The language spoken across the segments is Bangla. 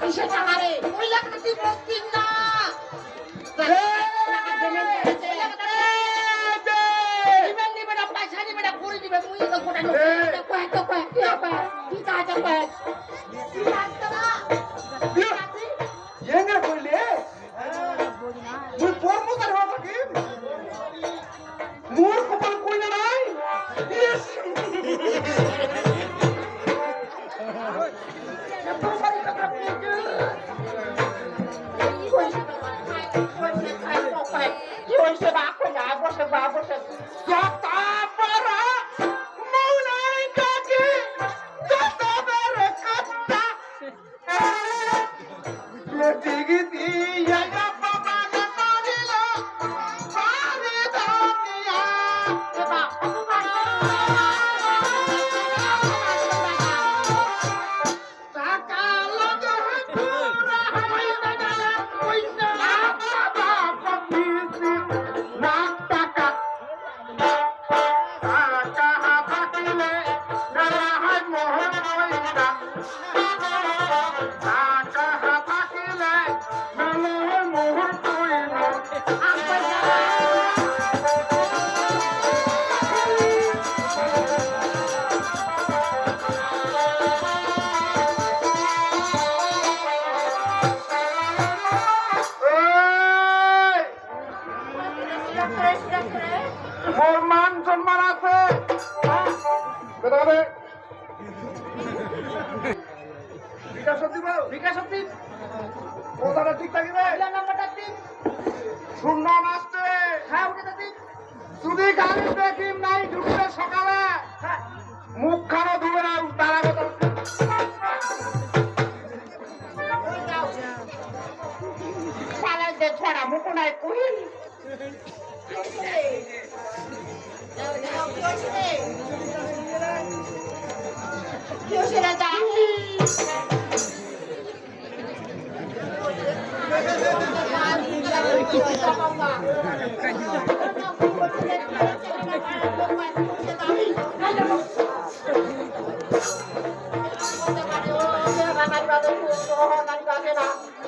কিসে টাকা রে ওই লাখটা তুই বলছিস না পয়সা দিবেন না, মুই তো গোটা লোক। কয় তো কয়, মোর মান সম্মান আছে বিকাশ দিব বিকাশ দিব কথাটা ঠিক থাকিবে? নাম্বারটা দিন শূন্য মাসতে হ্যাঁ ওটা দিন যদি গাড়ি দেখি নাই ঢুকতে সকালে মুখ খানো ধুবে না তারা যে ছড়া মুখ নাই কই কি হয়েছে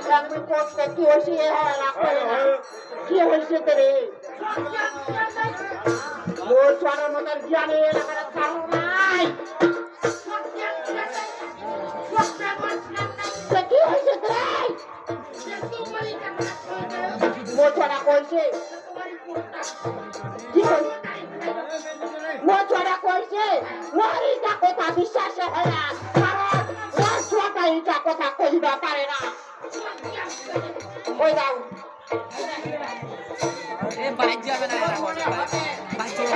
রে দা কি হয়েছে? কি হয়েছে তোরে? মোর ছড়ার মতন জ্ঞানে এলাকার কারণ নাই। কি হয়েছে তোরে? মোর কইছে। কি বিশ্বাস হয় না। কথা কইবা পারে না। হয়ে যাও এ বাইর যাবে না বাইর